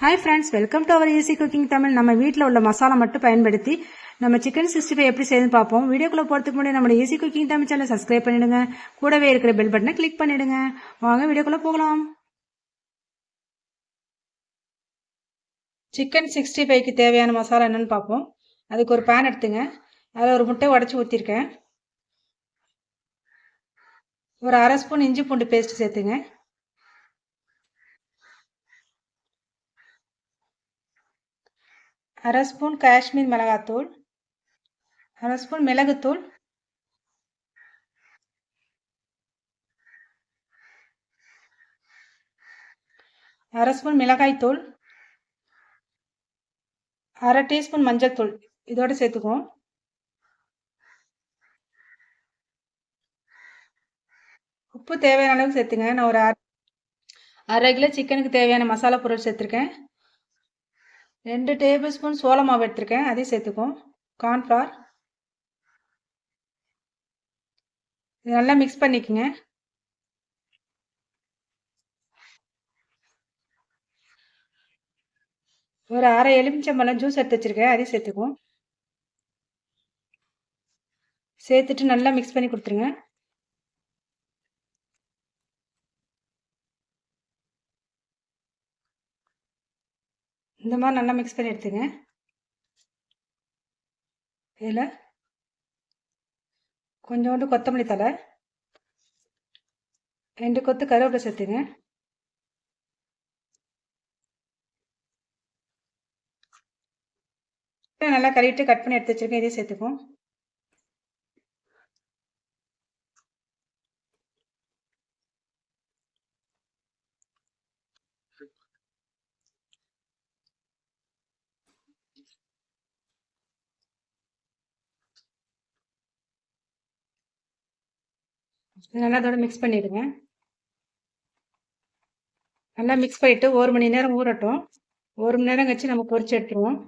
Hi friends welcome to our easy cooking Tamil நம்ம வீட்டில் உள்ள மசாலா மட்டும் பயன்படுத்தி நம்ம சிக்கன் சிக்ஸ்டி ஃபைவ் எப்படி செய்யுதுன்னு பார்ப்போம். வீடியோக்குள்ள போகிறதுக்கு முன்னாடி நம்ம easy cooking Tamil channel subscribe பண்ணிடுங்க. கூடவே இருக்கிற பெல் பட்டனை கிளிக் பண்ணிடுங்க. வாங்க வீடியோக்குள்ள போகலாம். சிக்கன் சிக்ஸ்டி ஃபைவ்க்கு தேவையான மசாலா என்னன்னு பார்ப்போம். அதுக்கு ஒரு பேன் எடுத்துங்க. அதில் ஒரு முட்டை உடச்சி ஊற்றிருக்கேன் ஒரு அரை ஸ்பூன் இஞ்சி பூண்டு பேஸ்ட் சேர்த்துங்க. அரை ஸ்பூன் காஷ்மீர் மிளகாத்தூள் அரை ஸ்பூன் மிளகுத்தூள் அரை ஸ்பூன் மிளகாய்த்தூள் அரை டீஸ்பூன் மஞ்சள் தூள் இதோட சேர்த்துக்குவோம். உப்பு தேவையான அளவுக்கு சேர்த்துங்க. நான் ஒரு அரை கிலோ சிக்கனுக்கு தேவையான மசாலா பொருள் சேர்த்துருக்கேன். ரெண்டு டேபிள் ஸ்பூன் சோள மாவு எடுத்திருக்கேன். அதையும் சேர்த்துக்குவோம் கார்ன்ஃப்ளவர் நல்லா மிக்ஸ் பண்ணிக்கோங்க. ஒரு அரை எலுமிச்சம்பழம் ஜூஸ் எடுத்து வச்சுருக்கேன். அதையும் சேர்த்துக்குவோம் சேர்த்துட்டு நல்லா மிக்ஸ் பண்ணி கொடுத்துருங்க. இந்த மாதிரி நல்லா மிக்ஸ் பண்ணி எடுத்துங்க. இதில் கொஞ்சோண்டு கொத்தமல்லி தலை ரெண்டு கொத்து கருவேப்பிலை சேர்த்துங்க. நல்லா கழுவிட்டு கட் பண்ணி எடுத்து வச்சிருக்கேன். இதையும் சேர்த்துக்கும் நல்லா அதோட மிக்ஸ் பண்ணிடுங்க. நல்லா மிக்ஸ் பண்ணிவிட்டு ஒரு மணி நேரம் ஊறட்டும். ஒரு மணி நேரம் கழிச்சு நம்ம பொரிச்சு எடுத்துருவோம்.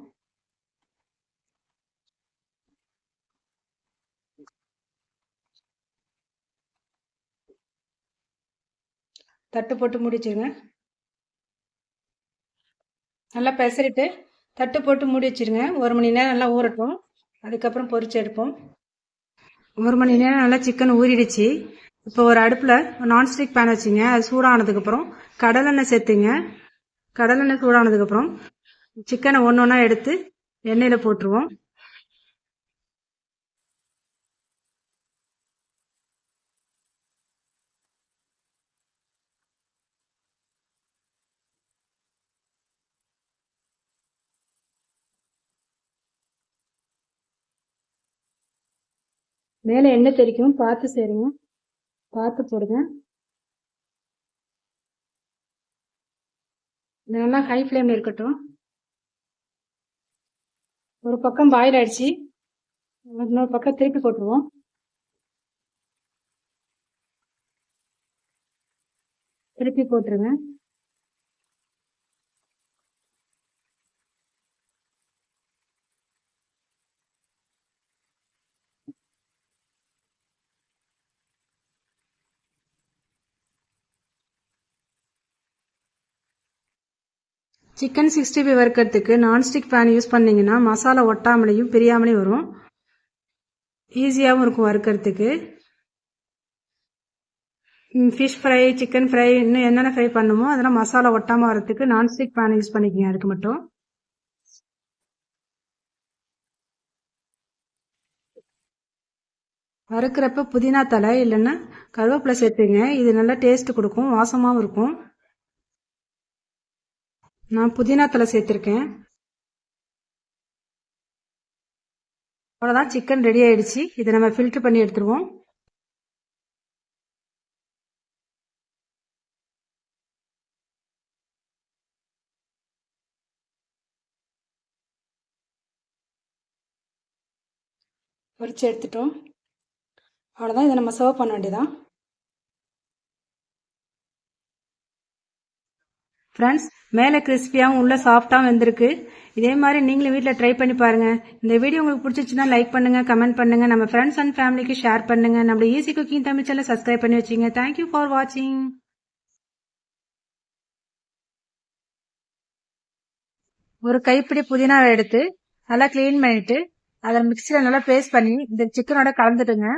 தட்டு போட்டு முடிச்சுருங்க. நல்லா பெசரிட்டு தட்டு போட்டு மூடி வச்சிருங்க. ஒரு மணி நேரம் நல்லா ஊறட்டும். அதுக்கப்புறம் பொரிச்சு எடுப்போம். ஒரு மணி நேரம் நல்லா சிக்கன் ஊறிடுச்சு. இப்போ ஒரு அடுப்பில் நான்ஸ்டிக் பேன் வச்சுங்க. அது சூடானதுக்கப்புறம் கடலெண்ணெய் சேர்த்துங்க. கடலெண்ணெய் சூடானதுக்கப்புறம் சிக்கனை ஒன்று ஒன்றா எடுத்து எண்ணெயில் போட்டுருவோம். மேலே எண்ணெய் தெரிக்கும் பார்த்து சேருங்க. பார்த்து போடுங்க. நல்லா ஹை ஃப்ளேமில் இருக்கட்டும். ஒரு பக்கம் பாயில் ஆயிடுச்சு. இன்னொரு பக்கம் திருப்பி போட்டுருவோம். திருப்பி போட்டுருங்க. சிக்கன் சிக்ஸ்டி ஃபைவ் வறுக்கிறதுக்கு நான்ஸ்டிக் பேன் யூஸ் பண்ணிங்கன்னா மசாலா ஒட்டாமலையும் பிரியாமலையும் வரும். ஈஸியாகவும் இருக்கும் வறுக்கிறதுக்கு. ஃபிஷ் ஃப்ரை சிக்கன் ஃப்ரை இன்னும் என்னென்ன ஃப்ரை பண்ணுமோ அதெல்லாம் மசாலா ஒட்டாமல் வரத்துக்கு நான்ஸ்டிக் பேன் யூஸ் பண்ணிக்கோங்க அதுக்கு மட்டும். வறுக்கிறப்ப புதினா தலை இல்லைன்னா கருவேப்பிலை சேர்த்துங்க. இது நல்லா டேஸ்ட் கொடுக்கும் வாசமாகவும் இருக்கும். நான் புதினா தலை சேர்த்துருக்கேன். அவ்வளோதான் சிக்கன் ரெடி ஆயிடுச்சு. இதை நம்ம ஃபில்ட்ரு பண்ணி எடுத்துருவோம். பொரிச்சு எடுத்துட்டோம். அவ்வளோதான் இதை நம்ம சர்வ் பண்ண வேண்டியதான் ஃப்ரெண்ட்ஸ் மேலே கிறிஸ்பியாகவும் உள்ளே சாஃப்டாகவும் வந்திருக்கு. இதே மாதிரி நீங்களும் வீட்டில் ட்ரை பண்ணி பாருங்கள் இந்த வீடியோ உங்களுக்கு பிடிச்சிச்சுன்னா லைக் பண்ணுங்கள் கமெண்ட் பண்ணுங்கள் நம்ம ஃப்ரெண்ட்ஸ் அண்ட் ஃபேமிலிக்கு ஷேர் பண்ணுங்கள் நம்ம easy cooking Tamil channel subscribe பண்ணி வச்சிங்க. தேங்க்யூ ஃபார் வாட்சிங் ஒரு கைப்பிடி புதினாவை எடுத்து நல்லா க்ளீன் பண்ணிட்டு அதை மிக்சியில் நல்லா பேஸ்ட் பண்ணி இந்த சிக்கனோட கலந்துடுங்க.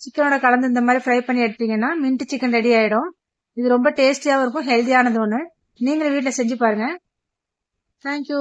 சிக்கனோட கலந்து இந்த மாதிரி ஃப்ரை பண்ணி எடுத்தீங்கன்னா மின்ட் சிக்கன் ரெடி ஆயிடும். இது ரொம்ப டேஸ்டியாகவும் இருக்கும் ஹெல்த்தியானது ஒன்று நீங்களும் வீட்டில் செஞ்சு பாருங்க. தேங்க்யூ